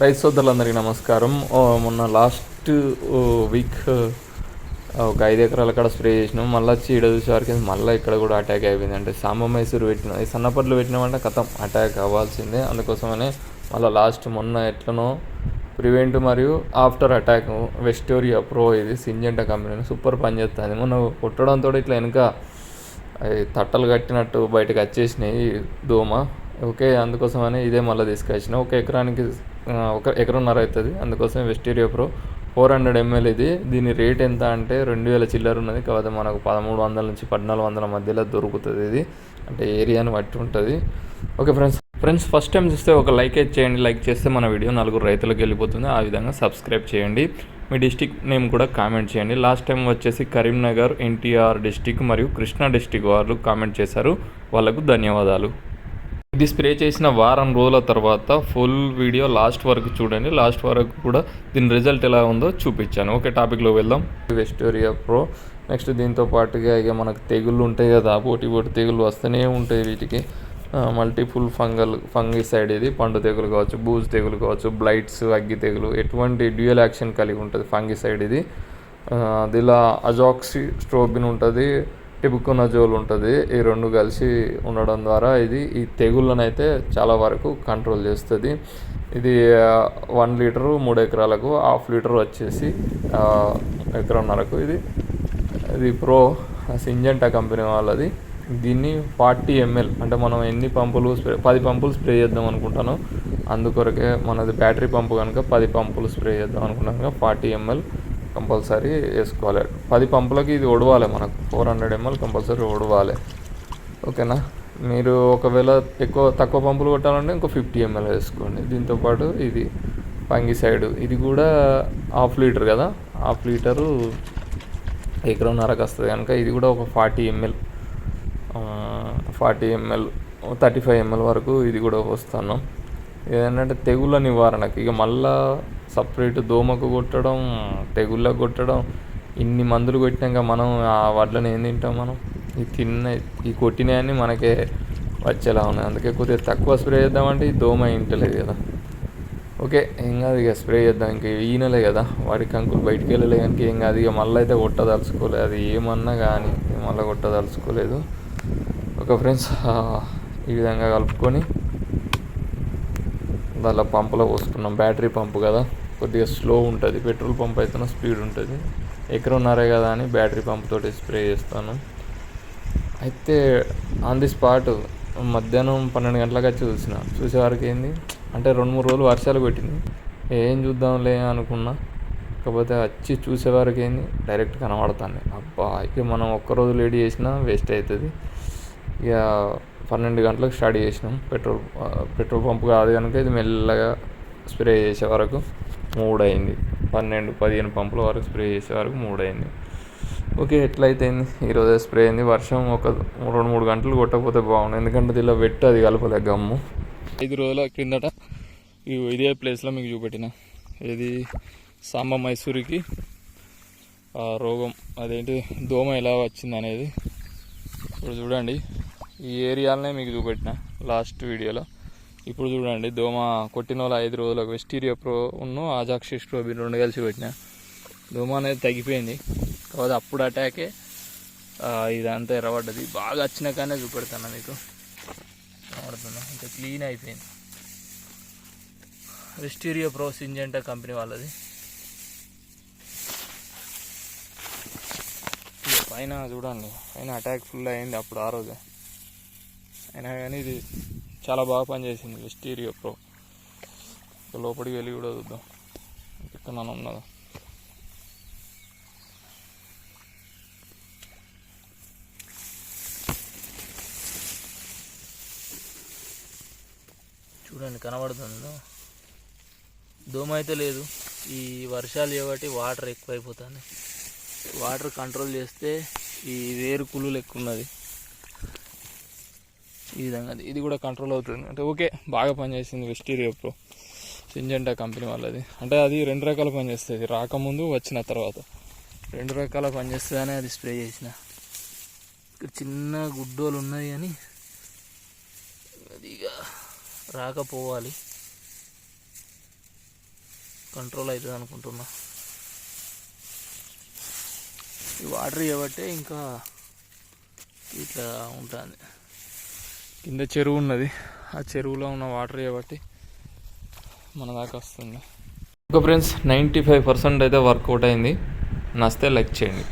రైతు సోదరులందరికీ నమస్కారం. మొన్న లాస్ట్ వీక్ ఒక ఐదు ఎకరాల కాడ స్ప్రే చేసినాం. మళ్ళీ వచ్చి ఈడ చూసేవారికి మళ్ళీ ఇక్కడ కూడా అటాక్ అయిపోయింది అంటే సాంబ మైసూరు పెట్టిన ఈ సన్నపట్లు పెట్టినామంటే కథం అటాక్ అవ్వాల్సిందే. అందుకోసమనే మళ్ళీ లాస్ట్ మొన్న ఎట్లనో ప్రివెంట్ మరియు ఆఫ్టర్ అటాక్ వెస్టోరియా ప్రో ఇది సింజెంటా కంపెనీ సూపర్ పని చేస్తుంది మొన్న కొట్టడంతో ఇట్లా వెనుక తట్టలు కట్టినట్టు బయటకు వచ్చేసినాయి దోమ. ఓకే అందుకోసమని ఇదే మళ్ళీ తీసుకొచ్చిన. ఒక ఎకరానికి ఒక ఎకరన్నర అవుతుంది. అందుకోసం వెస్టీరియో ప్రో ఫోర్ హండ్రెడ్ ఎంఎల్ ఇది. దీని రేట్ ఎంత అంటే రెండు వేల చిల్లర ఉన్నది. కాకపోతే మనకు పదమూడు వందల నుంచి పద్నాలుగు వందల మధ్యలో దొరుకుతుంది ఇది. అంటే ఏరియాని బట్టి ఉంటుంది. Okay friends friends first time చూస్తే ఒక లైక్ అయితే చేయండి. లైక్ చేస్తే మన వీడియో నలుగురు రైతులకు వెళ్ళిపోతుంది. ఆ విధంగా సబ్స్క్రైబ్ చేయండి. మీ డిస్టిక్ నేమ్ కూడా కామెంట్ చేయండి. లాస్ట్ టైం వచ్చేసి కరీంనగర్ ఎన్టీఆర్ డిస్టిక్ మరియు కృష్ణా డిస్టిక్ వాళ్ళు కామెంట్ చేశారు. వాళ్ళకు ధన్యవాదాలు. ఇది స్ప్రే చేసిన వారం రోజుల తర్వాత ఫుల్ వీడియో లాస్ట్ వరకు చూడండి. లాస్ట్ వరకు కూడా దీని రిజల్ట్ ఎలా ఉందో చూపించాను. ఓకే టాపిక్లో వెళ్దాం. వెస్టోరియా ప్రో నెక్స్ట్ దీంతో పాటుగా ఇక మనకు తెగుళ్ళు ఉంటాయి కదా పోటీ పోటీ తెగుళ్ళు వస్తూనే ఉంటాయి వీటికి. మల్టిపుల్ ఫంగల్ ఫంగిసైడ్ ఇది పండు తెగులు కావచ్చు బూజ్ తెగులు కావచ్చు బ్లైట్స్ అగ్గి తెగులు ఎటువంటి డ్యూయల్ యాక్షన్ కలిగి ఉంటుంది ఫంగిసైడ్ ఇది. దీనిలో అజాక్సి స్ట్రోబిన్ ఉంటుంది. టిబుకోనజోల్ ఉంటుంది. ఈ రెండు కలిసి ఉండడం ద్వారా ఇది ఈ తెగుళ్ళను అయితే చాలా వరకు కంట్రోల్ చేస్తుంది. ఇది వన్ లీటరు మూడు ఎకరాలకు హాఫ్ లీటర్ వచ్చేసి ఎకరన్నరకు ఎకరంన్నరకు ఇది. ఇది ప్రో సింజెంటా కంపెనీ వాళ్ళది. దీన్ని ఫార్టీ ఎంఎల్ అంటే మనం ఎన్ని పంపులు స్ప్రే పది పంపులు స్ప్రే చేద్దాం అనుకుంటాను అందుకొరకే మనది బ్యాటరీ పంపు కనుక పది పంపులు స్ప్రే చేద్దాం అనుకుంటాను కనుక ఫార్టీ ఎంఎల్. కంపల్సరీ వేసుకోవాలి. పది పంపులకి ఇది ఒడవాలి మనకు. ఫోర్ హండ్రెడ్ ఎంఎల్ కంపల్సరీ ఒడవాలి. ఓకేనా? మీరు ఒకవేళ ఎక్కువ తక్కువ పంపులు కొట్టాలంటే ఇంకో ఫిఫ్టీ ఎంఎల్ వేసుకోండి. దీంతోపాటు ఇది సైడ్ ఇది కూడా హాఫ్ లీటర్ కదా? హాఫ్ లీటరు ఎకరంన్నరకు వస్తుంది కనుక ఇది కూడా ఒక forty ML. Forty ML thirty five ML వరకు ఇది కూడా వస్తాను. ఏదంటే తెగుళ్ళ నివారణకి. ఇక మళ్ళా సపరేట్ దోమకు కొట్టడం తెగుళ్ళకు కొట్టడం ఇన్ని మందులు కొట్టినాక మనం ఆ వడ్లను ఏం తింటాం మనం? ఈ తిన్న ఈ కొట్టినవన్నీ మనకే వచ్చేలా ఉన్నాయి. అందుకే కొద్దిగా తక్కువ స్ప్రే చేద్దామంటే ఈ దోమ ఇంటలేదు కదా. ఓకే ఏం కాదు ఇక స్ప్రే చేద్దాం. ఇంక ఈయనలే కదా. వాడికి అంకుల్ బయటికి వెళ్ళలే కనుక ఏం కాదు. ఇక మళ్ళీ అయితే కొట్టదలుచుకోలేదు అది ఏమన్నా కానీ మళ్ళీ కొట్టదలుచుకోలేదు. ఒక ఫ్రెండ్స్ ఈ విధంగా కలుపుకొని దానిలో పంపులో పోసుకున్నాం. బ్యాటరీ పంపు కదా. కొద్దిగా స్లో ఉంటుంది. పెట్రోల్ పంప్ అయితే స్పీడ్ ఉంటుంది. ఎక్కడున్నారే కదా అని బ్యాటరీ పంప్తో స్ప్రే చేస్తాను. అయితే ఆన్ ది స్పాట్ మధ్యాహ్నం పన్నెండు గంటలకు వచ్చి చూసిన. చూసేవారికి ఏంది? అంటే రెండు మూడు రోజులు వర్షాలు పెట్టింది ఏం చూద్దాంలే అనుకున్నా. కాకపోతే వచ్చి చూసేవారికి ఏంది? డైరెక్ట్ కనబడుతుంది. అబ్బా ఇక మనం ఒక్కరోజు లేడీ చేసినా వేస్ట్ అవుతుంది. ఇక పన్నెండు గంటలకు స్టార్ట్ చేసినాం. పెట్రోల్ పెట్రోల్ పంప్ కాదు కనుక ఇది మెల్లగా స్ప్రే చేసే వరకు మూడు అయింది పన్నెండు పదిహేను పంపుల వరకు స్ప్రే చేసే వరకు మూడు అయింది ఓకే ఎట్లయితే ఈరోజు స్ప్రే అయింది. వర్షం ఒక రెండు మూడు గంటలు కొట్టకపోతే బాగుండు. ఎందుకంటే ఇలా వెట్టు అది కలపలే గమ్ము. ఐదు రోజుల క్రిందట ఈ ఇదే ప్లేస్లో మీకు చూపెట్టిన. ఇది సాంబ మైసూరికి రోగం. అదేంటి? దోమ ఎలా వచ్చింది అనేది ఇప్పుడు చూడండి. ఈ ఏరియాలనే మీకు చూపెట్టిన లాస్ట్ వీడియోలో. ఇప్పుడు చూడండి దోమ కొట్టిన వాళ్ళ ఐదు రోజులకు వెస్టీరియా ప్రో ఉన్ను ఆజాక్షి ప్రోబిన్ రెండు కలిసి పెట్టిన దోమ అనేది తగ్గిపోయింది. కాకపోతే అప్పుడు అటాకే ఇదంతా ఎర్రబడ్డది. బాగా వచ్చినాకనే చూపెడతాను మీకు. కనబడుతుందా? ఇంకా క్లీన్ అయిపోయింది. వెస్టీరియో ప్రో సింజెంటా కంపెనీ వాళ్ళది. పైన చూడండి పైన అటాక్ ఫుల్ అయింది అప్పుడు ఆ రోజే. అయినా కానీ ఇది చాలా బాగా పనిచేసింది. వెస్టీరియా ప్రో ఇక లోపలికి వెళ్ళి కూడా చూద్దాం. ఇక్కడ నన్ను ఉన్నదా? చూడండి కనబడుతుందో? దోమ అయితే లేదు. ఈ వర్షాలు చేయబట్టి వాటర్ ఎక్కువైపోతుంది. వాటర్ కంట్రోల్ చేస్తే ఈ వేరు కుళ్ళు ఎక్కువ ఉన్నది. ఈ విధంగా అది. ఇది కూడా కంట్రోల్ అవుతుంది. అంటే ఓకే బాగా పనిచేసింది వెస్టీరియా ప్రో సింజెంటా కంపెనీ వాళ్ళది. అంటే అది రెండు రకాల పనిచేస్తుంది. రాకముందు వచ్చిన తర్వాత. రెండు రకాల పనిచేస్తుందని అది స్ప్రే చేసిన. ఇక్కడ చిన్న గుడ్డోలు ఉన్నాయి కానీ అది ఇక రాకపోవాలి. కంట్రోల్ అవుతుంది అనుకుంటున్నా. ఈ వాటర్ ఇవ్వబట్టే ఇంకా ఇట్లా ఉంటుంది. కింద చెరువు ఉన్నది. ఆ చెరువులో ఉన్న వాటర్ కాబట్టి మన దాకా వస్తుంది. Okay friends ninety five percent అయితే వర్కౌట్ అయింది. నస్తే లైక్ చేయండి.